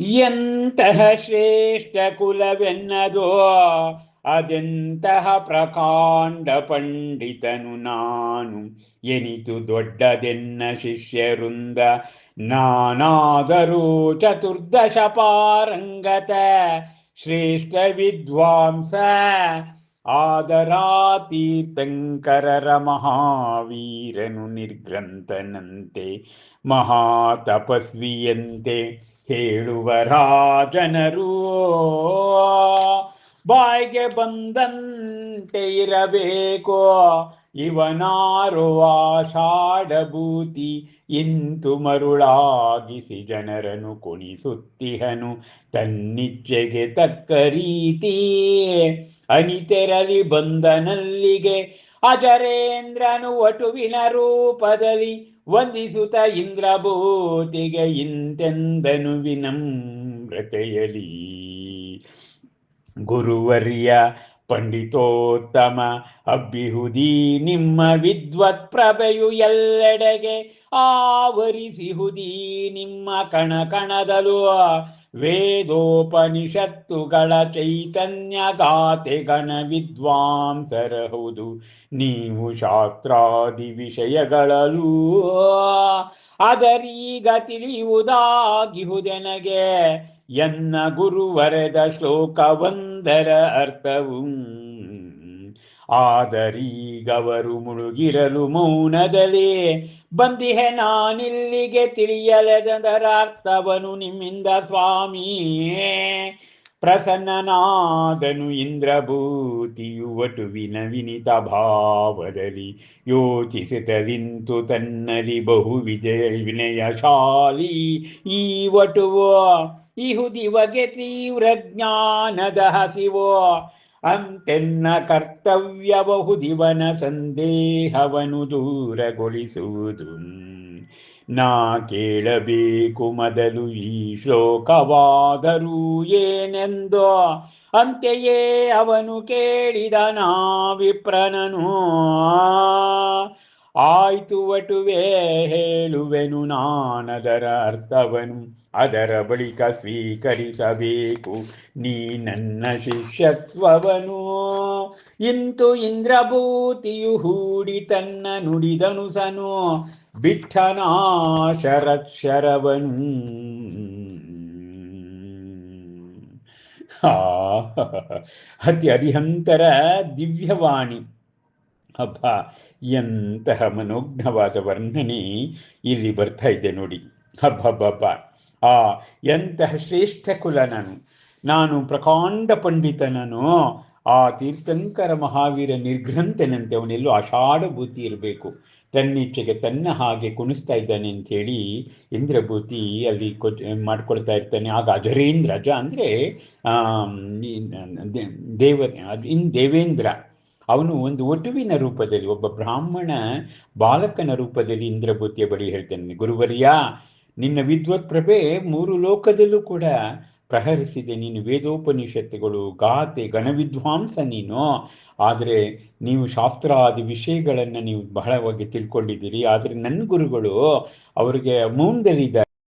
ಎಂತಹ ಶ್ರೇಷ್ಠ ಕುಲವೆನ್ನದೋ ಅದೆಂತಹ ಪ್ರಕಾಂಡ ಪಂಡಿತನು ನಾನು. ಎನಿತು ದೊಡ್ಡದೆನ್ನ ಶಿಷ್ಯರುಂದ ನಾನಾದರೂ ಚತುರ್ದಶ ಪಾರಂಗತ, ಶ್ರೇಷ್ಠ ವಿದ್ವಾಂಸ ಆದರಾ ತೀರ್ಥಂಕರರ ಮಹಾವೀರನು ನಿರ್ಗ್ರಂಥನಂತೆ, ಮಹಾತಪಸ್ವಿಯಂತೆ. ಹೇಳುವ ರಾಜನರು. ಬಾಯ್ಗೆ ಬಂದಂತೆ ಇರಬೇಕು. ಇವನಾರೋ ಆಷಾಢಭೂತಿ ಇಂತು ಮರುಳಾಗಿಸಿ ಜನರನು ಕುಣಿಸುತ್ತಿಹನು. ತನ್ನಿಚ್ಛೆಗೆ ತಕ್ಕ ರೀತಿ ಅನಿತೆರಲಿ ಬಂದನಲ್ಲಿಗೆ ಅಜರೇಂದ್ರನು ವಟುವಿನ ರೂಪದಲ್ಲಿ ವಂದಿಸುತ್ತ ಇಂದ್ರಭೂತಿಗೆ ಇಂತೆಂದನು ವಿನಮ್ರತೆಯಲಿ. ಗುರುವರ್ಯ ಪಂಡಿತೋತ್ತಮ ಅಬ್ಬಿಹುದಿ ನಿಮ್ಮ ವಿದ್ವತ್ ಪ್ರಭೆಯು ಎಲ್ಲೆಡೆಗೆ ಆವರಿಸಿಹುದಿ ನಿಮ್ಮ ಕಣ ಕಣದಲು ವೇದೋಪನಿಷತ್ತುಗಳ ಚೈತನ್ಯ ಗಾತೆಗಣ ವಿದ್ವಾಂಸರಹುದು. ನೀವು ಶಾಸ್ತ್ರಾದಿ ವಿಷಯಗಳಲ್ಲೂ ಅದರೀಗ ತಿಳಿಯುವುದಾಗಿಹುದೆನಗೆ. ಎನ್ನ ಗುರುವರೆದ ಶ್ಲೋಕವೊಂದರ ಅರ್ಥವು ಆದರೀಗವರು ಮುಳುಗಿರಲು ಮೌನದಲ್ಲಿ ಬಂದಿಹೆ ನಾನಿಲ್ಲಿಗೆ ತಿಳಿಯಲೆದರ ಅರ್ಥವನು ನಿಮ್ಮಿಂದ ಸ್ವಾಮಿ. ಪ್ರಸನ್ನನಾದನು ಇಂದ್ರಭೂತಿಯು ವಟುವಿನ ವಿನಿತ ಭಾವದಲ್ಲಿ ಯೋಚಿಸಿತದಿಂತು ತನ್ನಲಿ ಬಹು ವಿಜಯ ವಿನಯಶಾಲಿ. ಈ ವಟುವೋ ಇಹುದಿವಗೆ ತೀವ್ರ ಜ್ಞಾನದ ಹಸಿವೋ, ಅಂತೆನ್ನ ಕರ್ತವ್ಯ ಬಹುದಿವನ ಸಂದೇಹವನು ದೂರಗೊಳಿಸುವುದು. ನಾ ಕೇಳಬೇಕು ಮೊದಲು ಈ ಶ್ಲೋಕವಾದರೂ ಏನೆಂದೋ. ಅಂತೆಯೇ ಅವನು ಕೇಳಿದ ನಾ ವಿಪ್ರನನು. ಆಯ್ತು ವಟುವೆ ಹೇಳುವೆನು ನಾನದರ ಅರ್ಥವನು, ಅದರ ಬಳಿಕ ಸ್ವೀಕರಿಸಬೇಕು. ನೀ ನನ್ನ ಶಿಷ್ಯತ್ವವನು. ಇಂತು ಇಂದ್ರಭೂತಿಯು ಹೂಡಿ ತನ್ನ ನುಡಿದನು ಸನು, ಬಿಟ್ಟನಾಶರಕ್ಷರವನು. ಅತಿ ಅರಿಹಂತರ ದಿವ್ಯವಾಣಿ. ಹಬ್ಬ ಎಂತಹ ಮನೋಜ್ಞವಾದ ವರ್ಣನೆ ಇಲ್ಲಿ ಬರ್ತಾ ಇದೆ ನೋಡಿ. ಹಬ್ಬಬ್ಬಬ್ಬ ಆ, ಎಂತಹ ಶ್ರೇಷ್ಠ ಕುಲ ನಾನು. ನಾನು ಪ್ರಕಾಂಡ ಪಂಡಿತನನು ಆ ತೀರ್ಥಂಕರ ಮಹಾವೀರ ನಿರ್ಗ್ರಂಥನಂತೆ ಅವನೆಲ್ಲೂ ಆಷಾಢಭೂತಿ ಇರಬೇಕು. ತನ್ನಿಚ್ಛೆಗೆ ತನ್ನ ಹಾಗೆ ಕುಣಿಸ್ತಾ ಇದ್ದಾನೆ ಅಂಥೇಳಿ ಇಂದ್ರಭೂತಿ ಅಲ್ಲಿ ಕೊ, ಮಾಡ್ಕೊಳ್ತಾ ಇರ್ತಾನೆ. ಆಗ ಅಜರೇಂದ್ರ ಅಜ ಅಂದರೆ ದೇವ ಇನ್ ದೇವೇಂದ್ರ. ಅವನು ಒಂದು ಒಟುವಿನ ರೂಪದಲ್ಲಿ, ಒಬ್ಬ ಬ್ರಾಹ್ಮಣ ಬಾಲಕನ ರೂಪದಲ್ಲಿ ಇಂದ್ರಭೂತಿಯ ಬಳಿ ಹೇಳ್ತಾನೆ, ಗುರುವರ್ಯ, ನಿನ್ನ ವಿದ್ವತ್ ಪ್ರಭೆ ಮೂರು ಲೋಕದಲ್ಲೂ ಕೂಡ ಪ್ರಹರಿಸಿದೆ. ನೀನು ವೇದೋಪನಿಷತ್ತುಗಳು, ಗಾತೆ ಗಣವಿದ್ವಾಂಸ ನೀನು. ಆದರೆ ನೀವು ಶಾಸ್ತ್ರಾದಿ ವಿಷಯಗಳನ್ನು ನೀವು ಬಹಳವಾಗಿ ತಿಳ್ಕೊಂಡಿದ್ದೀರಿ. ಆದರೆ ನನ್ನ ಗುರುಗಳು ಅವರಿಗೆ ಮೌನದಲ್ಲಿದ್ದಾರೆ.